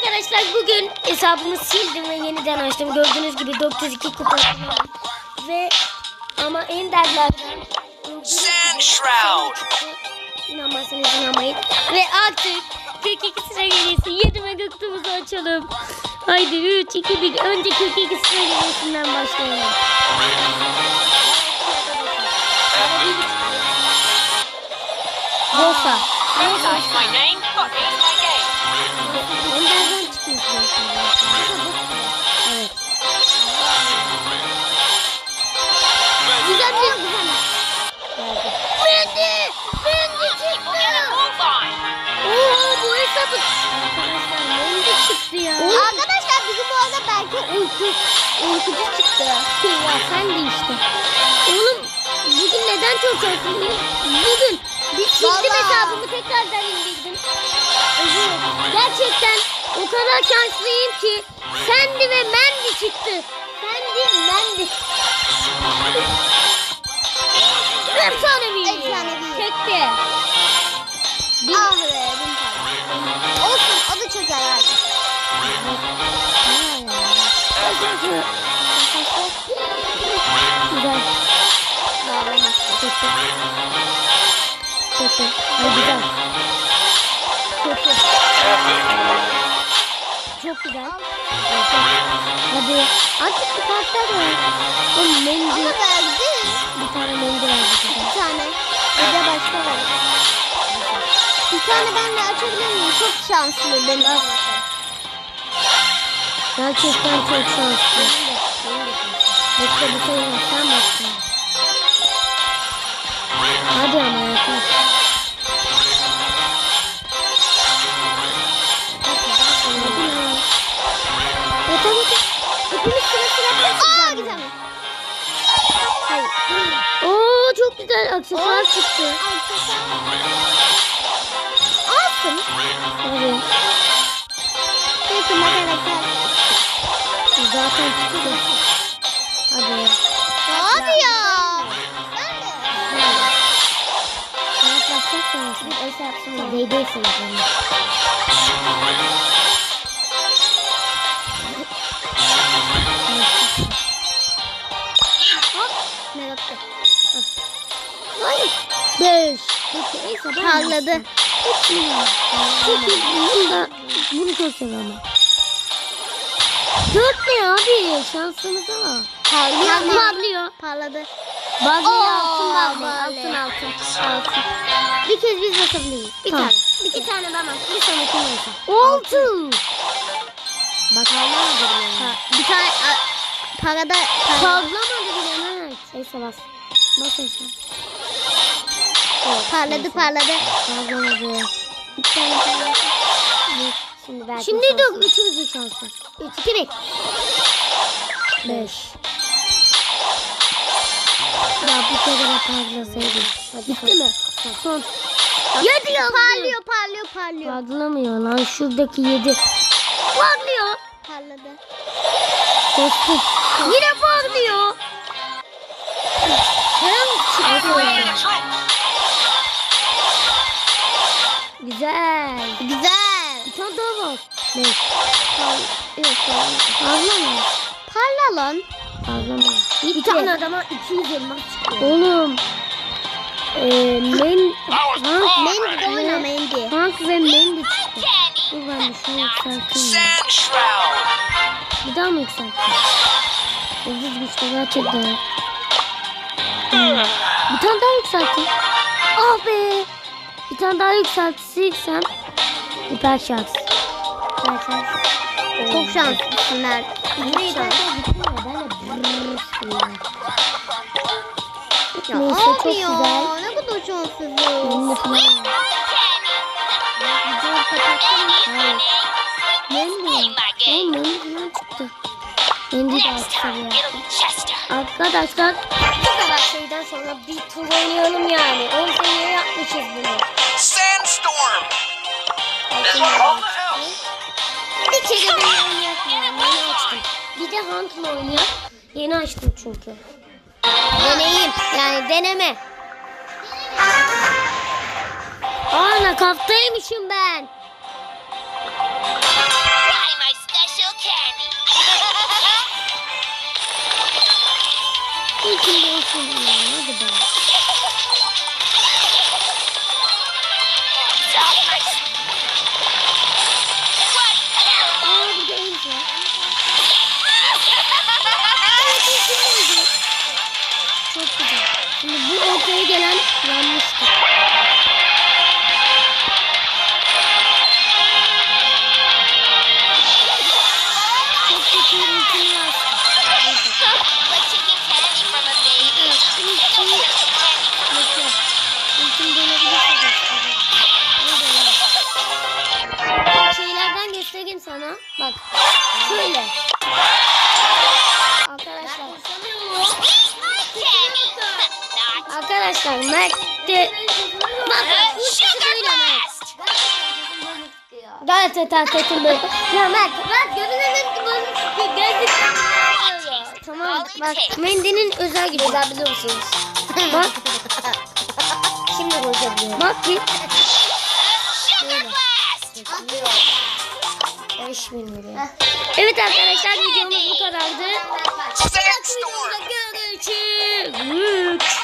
arkadaşlar bugün hesabımı sildim ve yeniden açtım. Gördüğünüz gibi 402 kupa ve ama enderlerden Sand Shroud. İnanmazsanız inanmayın. Ve artık 42 sıra gerisi 7 mega kutumuzu açalım. Haydi 3, 2, 1. Önce 42 sıra gerisinden başlayalım. Bosa. Recognize Evet. Güzel bir güzel. Mendi! Mendi çıktı! Oo bu hesabı. Arkadaşlar Mendi çıktı ya. Arkadaşlar bizim bu arada belki uyku, uykucu çıktı. Ya sen de işte. Oğlum bugün neden çok şanslıyım? Bugün bir Vallahi. hesabımı tekrardan indirdim. Gerçekten o kadar şanslıyım ki Sandy ve Mandy çıktı. Sandy, Mandy. Efsanevi. Efsanevi. Çekti. Bir... Ah be bin tane. Olsun o da çok herhalde. Güzel. Bağlamak. Kötü. Kötü. Ay güzel. Kötü. Çok güzel. Hadi. Artık bir kartlar var. O. Ama verdi. Bir tane mendil var bize. Bir tane. Bir de başka var. Bir tane ben de açabilir miyim? Çok şanslı benim. Gerçekten çok şanslı. Bekle bir şey var. Sen baksın. Hadi ama yeter. Çok güzel aksesuar çıktı. Alsın. Hadi. Peki arkadaşlar. Zaten çıktı. Hadi. Hadi ya. Ne yapacaksanız öyle yapsın. Değdiyseniz Hayır. Beş. Neyse Parladı. Çok iyi. Bunu çok seviyorum. Dört ne abi? Şansımıza bak. Parlıyor bağlıyor. Parladı. Bazı altın böyle. Altın altın. Altın. Bir kez biz basabiliriz. Bir Tamam. tane. Bir, bir tane ben. Bir sonraki neyse. Altın. Bak anlamadım ya. Ha, bir tane a, parada para. Patlamadı bile Mert. Neyse bas. Bas neyse. Parladı parladı. Patlamadı. Bir tane parladı. Şimdi belki Şimdi de üçümüzün şansı. Üç, iki, bir. Beş. Ya bu kadar parlasaydı. Bitti mi? Son. Yedi. Parlıyor parlıyor parlıyor. Parlamıyor lan şuradaki yedi. Parlıyor. Parladı. Dostum. Yine parlıyor. Güzel. Güzel. Bir tane daha var. Ne? Parlıyor. Parlamıyor. Parla lan. Parlamıyor. Bir tane adama 200 elmas çıkıyor. Oğlum. Ee, men... Hank, Mendy de oyna Mendy. Hank ve Mendy çıktı. Dur ben de şunu yükselteyim. Bir daha mı yükselteyim? Yıldız güçlü gerçekten. Hmm. Bir tane daha yükselteyim. Ah be. Tane daha yükseltirsem. Hiper şans. Hiper şans. Çok şanslısınlar. Neydi? Ya Neyse çok güzel. Ne kadar şanssızız. Oğlum Mendy falan çıktı. Mendy de. Arkadaşlar bu kadar şeyden sonra bir tur oynayalım yani. 10 seviye yapmışız bunu. Bir de kere ben oynayak yeni açtım. Bir de Hunt'la oynayak. Yeni açtım çünkü. Deneyim. Yani deneme. Ana kaftaymışım ben. İyi ki göstereyim. Ne döner? Şeylerden göstereyim sana. Bak. Arkadaşlar Mert de Bak bu sugar böyle Mert. blast. Gerçekten sesim böyle. Ya Mert, Mert gözüne ki böyle çıkıyor. Böyle. Tamam bak Mendy'nin özel gücü. Neden biliyor musunuz? bak. Şimdi koyacağım. Bak bir. Sugar blast. 5000 liraya. Evet arkadaşlar videomuz bu kadardı. Görüşürüz.